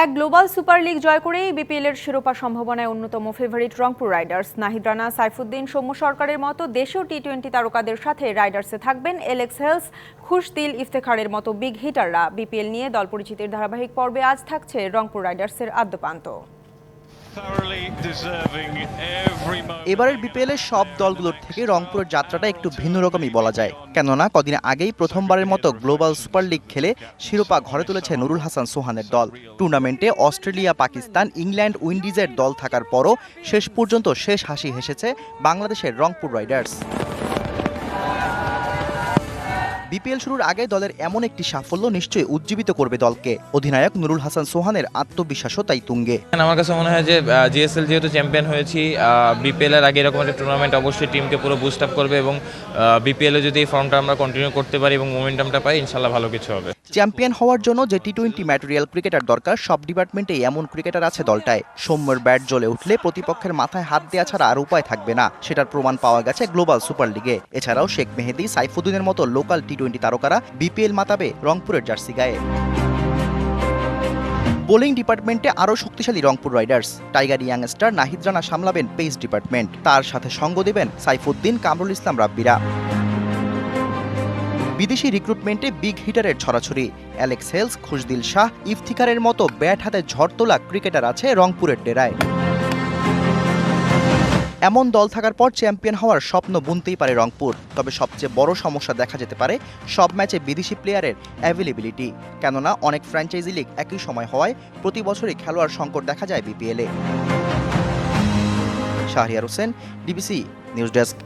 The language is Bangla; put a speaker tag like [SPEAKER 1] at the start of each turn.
[SPEAKER 1] এক গ্লোবাল সুপার লিগ জয় করেই বিপিএল এর শিরোপা সম্ভাবনায় অন্যতম ফেভারিট রংপুর রাইডার্স। নাহিদ রানা, সাইফুদ্দিন, সৌম্য সরকারের মতো দেশীয় টি টোয়েন্টি তারকাদের সাথে রাইডার্সে থাকবেন এলেক্স হেলস। খুশদিল ইফতেখারের মতো বিগ হিটাররা বিপিএল নিয়ে দল পরিচিতির ধারাবাহিক পর্বে আজ থাকছে রংপুর রাইডার্সের আদ্যপান্ত।
[SPEAKER 2] এবারের বিপিএলের সব দলগুলোর থেকে রংপুরের যাত্রাটা একটু ভিন্ন রকমই বলা যায়। কেননা, কদিন আগেই প্রথমবারের মতো গ্লোবাল সুপার লিগ খেলে শিরোপা ঘরে তুলেছে নুরুল হাসান সোহানের দল। টুর্নামেন্টে অস্ট্রেলিয়া, পাকিস্তান, ইংল্যান্ড, উইন্ডিজের দল থাকার পরও শেষ পর্যন্ত শেষ হাসি হেসেছে বাংলাদেশের রংপুর রাইডার্স। বিপিএল শুরুর আগে দলের এমন একটি সাফল্য নিশ্চয়ই উজ্জীবিত করবে দলকে। অধিনায়ক নুরুল হাসান সোহানের আত্মবিশ্বাসও তাই তুঙ্গে।
[SPEAKER 3] আমার কাছে মনে হয় যে জিএসএল যেহেতু চ্যাম্পিয়ন হয়েছি বিপিএল এর আগে এরকম একটা টুর্নামেন্ট অবশ্যই টিমকে পুরো বুস্ট আপ করবে এবং বিপিএল এ যদি এই ফর্মটা আমরা কন্টিনিউ করতে পারি এবং মোমেন্টামটা পাই ইনশাল্লাহ ভালো কিছু হবে।
[SPEAKER 2] চ্যাম্পিয়ন হওয়ার জন্য যে টি টোয়েন্টি ম্যাটেরিয়াল ক্রিকেটার দরকার সব ডিপার্টমেন্টে এমন ক্রিকেটার আছে দলটায়। সৌম্যর ব্যাট জ্বলে উঠলে প্রতিপক্ষের মাথায় হাত দেওয়া ছাড়া আর উপায় থাকবে না। সেটার প্রমাণ পাওয়া গেছে গ্লোবাল সুপার লিগে এছাড়াও শেখ মেহেদি সাইফুদ্দিনের মতো লোকাল টি টোয়েন্টি তারকারা বিপিএল মাতাবে রংপুরের জার্সি গায়ে। বোলিং ডিপার্টমেন্টে আরও শক্তিশালী Rangpur riders. Tiger youngster Nahid Rana সামলাবেন pace department. তার সাথে সঙ্গ দেবেন সাইফুদ্দিন কামরুল ইসলাম রাব্বিরা। বিদেশি রিক্রুটমেন্টে বিগ হিটারের ছড়াছড়ি। অ্যালেক্স হেলস, খুশদিল শাহ ইফতিকারের মতো ব্যাট হাতে ঝড় তোলা ক্রিকেটার আছে রংপুরের ডেরায়। এমন দল থাকার পর চ্যাম্পিয়ন হওয়ার স্বপ্ন বুনতেই পারে রংপুর। তবে সবচেয়ে বড় সমস্যা দেখা যেতে পারে সব ম্যাচে বিদেশি প্লেয়ারের অ্যাভেলেবিলিটি কেননা অনেক ফ্র্যাঞ্চাইজি লিগ একই সময় হওয়ায় প্রতি বছরই খেলোয়াড় সংকট দেখা যায় বিপিএলে Shahriar Hossain DBC news desk